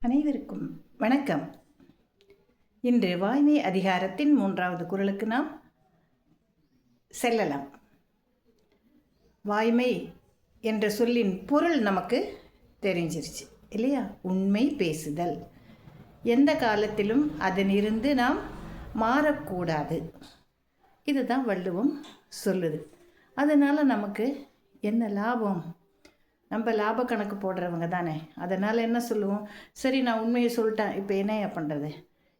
அனைவருக்கும் வணக்கம். இன்று வாய்மை அதிகாரத்தின் மூன்றாவது குரலுக்கு நாம் செல்லலாம். வாய்மை என்ற சொல்லின் பொருள் நமக்கு தெரிஞ்சிருச்சு இல்லையா? உண்மை பேசுதல். எந்த காலத்திலும் அதனிருந்து நாம் மாறக்கூடாது. இதுதான் வள்ளுவம் சொல்லுது. அதனால் நமக்கு என்ன லாபம்? நம்ம லாப கணக்கு போடுறவங்க தானே. அதனால் என்ன சொல்லுவோம்? சரி நான் உண்மையை சொல்லிட்டேன். இப்போ என்ன பண்ணுறது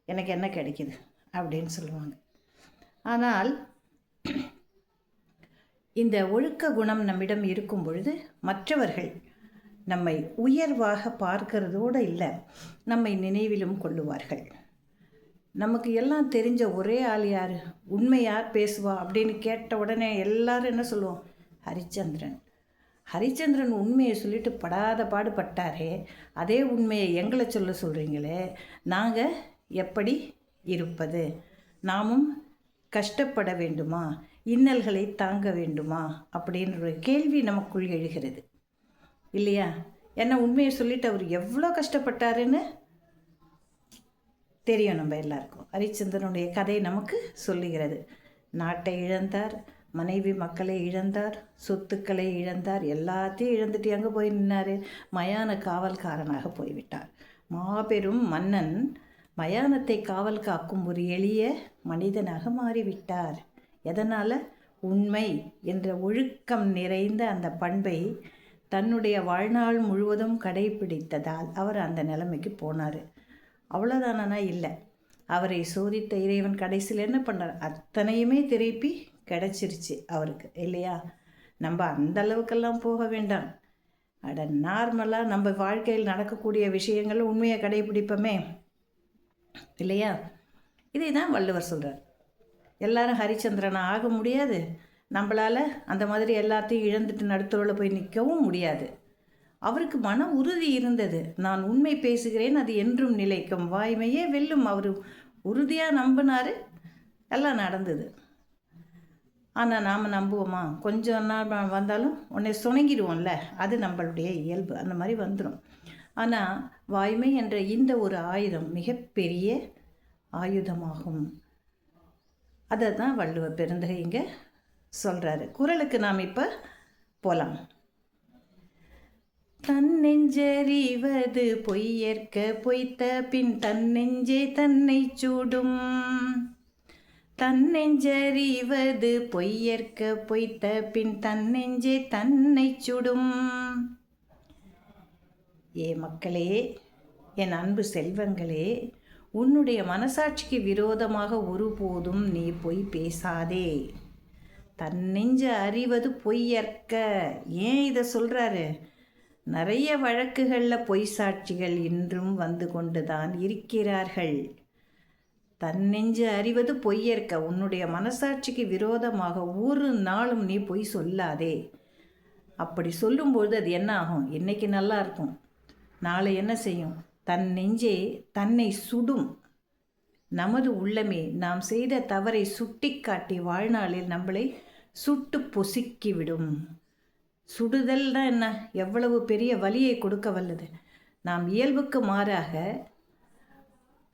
எனக்கு என்ன கிடைக்கிது? அப்படின்னு சொல்லுவாங்க. ஆனால் இந்த ஒழுக்க குணம் நம்மிடம் இருக்கும் பொழுது மற்றவர்கள் நம்மை உயர்வாக பார்க்கிறதோடு இல்லை நம்மை நினைவிலும் கொள்ளுவார்கள். நமக்கு எல்லாம் தெரிஞ்ச ஒரே ஆள் யார்? உண்மை யார் பேசுவா? அப்படின்னு கேட்ட உடனே எல்லாரும் என்ன சொல்லுவோம்? ஹரிச்சந்திரன். ஹரிச்சந்திரன் உண்மையை சொல்லிட்டு படாத பாடுபட்டாரே அதே உண்மையை எங்களை சொல்ல சொல்கிறீங்களே நாங்கள் எப்படி இருப்பது? நாமும் கஷ்டப்பட வேண்டுமா? இன்னல்களை தாங்க வேண்டுமா? அப்படின்ற ஒரு கேள்வி நமக்குள் எழுகிறது. இல்லையா? என்ன உண்மையை சொல்லிட்டு அவர் எவ்வளோ கஷ்டப்பட்டாருன்னு தெரியும் நம்ம எல்லாருக்கும். ஹரிச்சந்திரனுடைய கதை நமக்கு சொல்லுகிறது. நாட்டை இழந்தார் மனைவி மக்களை இழந்தார் சொத்துக்களை இழந்தார் எல்லாத்தையும் இழந்துட்டு எங்கே போய் நின்னார்? மயான காவல்காரனாக போய்விட்டார். மாபெரும் மன்னன் மயானத்தை காவல் காக்கும் ஒரு எளிய மனிதனாக மாறிவிட்டார். எதனால்? உண்மை என்ற ஒழுக்கம் நிறைந்த அந்த பண்பை தன்னுடைய வாழ்நாள் முழுவதும் கடைபிடித்ததால் அவர் அந்த நிலைமைக்கு போனார். அவ்வளோதானா இல்லை. அவரை சோதித்த இறைவன் கடைசியில் என்ன பண்ணார்? அத்தனையுமே திருப்பி கிடச்சிருச்சு அவருக்கு இல்லையா? நம்ம அந்த அளவுக்கெல்லாம் போக வேண்டாம். அட நார்மலாக நம்ம வாழ்க்கையில் நடக்கக்கூடிய விஷயங்கள் உண்மையை கடைபிடிப்போமே இல்லையா? இதை தான் வள்ளுவர் சொல்கிறார் எல்லாரும் ஹரிச்சந்திரனை ஆக முடியாது. நம்மளால் அந்த மாதிரி எல்லாத்தையும் இழந்துட்டு நடுத்தரவில் போய் நிற்கவும் முடியாது. அவருக்கு மன உறுதி இருந்தது. நான் உண்மை பேசுகிறேன் அது என்றும் நிலைக்கும். வாய்மையே வெல்லும். அவர் உறுதியாக நம்பினார். எல்லாம் நடந்தது. ஆனால் நாம் நம்புவோமா? கொஞ்சம் நாள் வந்தாலும் உன்னை சுணங்கிடுவோம்ல? அது நம்மளுடைய இயல்பு. அந்த மாதிரி வந்துடும் ஆனால் வாய்மை என்ற இந்த ஒரு ஆயுதம் மிகப்பெரிய ஆயுதமாகும். அதை தான் வள்ளுவ பெருந்தகை இங்கே சொல்கிறாரு குரலுக்கு நாம் இப்போ போகலாம் தன்னெஞ்சறிவது பொய்யற்க பொய்த்த பின் தன்னெஞ்சே தன்னை சூடும். தன்னெஞ்சறிவது பொய்யற்க பொய்த்த பின் தன்னெஞ்சே தன்னை சுடும். ஏ மக்களே என் அன்பு செல்வங்களே உன்னுடைய மனசாட்சிக்கு விரோதமாக ஒருபோதும் நீ பொய் பேசாதே. தன்னெஞ்ச அறிவது பொய்யற்க. ஏன் இதை சொல்கிறாரு நிறைய வழக்குகளில் பொய் சாட்சிகள் இன்றும் வந்து கொண்டு தன் நெஞ்சு அறிவது பொய்யற்க உன்னுடைய மனசாட்சிக்கு விரோதமாக ஒரு நாளும் நீ பொய் சொல்லாதே. அப்படி சொல்லும்போது அது என்ன ஆகும்? இன்னைக்கு நல்லா இருக்கும்? நாளை என்ன செய்யும்? தன் நெஞ்சே தன்னை சுடும். நமது உள்ளமே நாம் செய்த தவறை சுட்டி காட்டி வாழ்நாளில் நம்மளை சுட்டு பொசுக்கிவிடும். சுடுதல் தான் என்ன? எவ்வளவு பெரிய வலியை கொடுக்க வல்லது. நாம் இயல்புக்கு மாறாக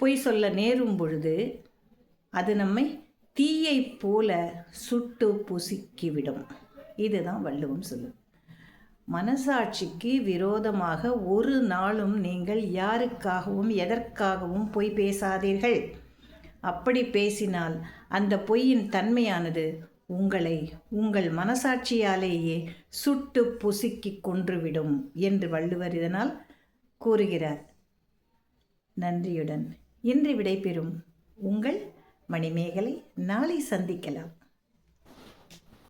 பொய் சொல்ல நேரும் பொழுது அது நம்மை தீயை போல சுட்டு புசுக்கிவிடும். இதுதான் வள்ளுவம் சொல்லு. மனசாட்சிக்கு விரோதமாக ஒரு நாளும் நீங்கள் யாருக்காகவும் எதற்காகவும் பொய் பேசாதீர்கள். அப்படி பேசினால் அந்த பொய்யின் தன்மையானது உங்களை உங்கள் மனசாட்சியாலேயே சுட்டு புசுக்கி கொன்றுவிடும் என்று வள்ளுவர் இதனால் கூறுகிறார். நன்றியுடன் இன்று விடைபெறும் உங்கள் மணிமேகலை. நாளை சந்திக்கலாம்.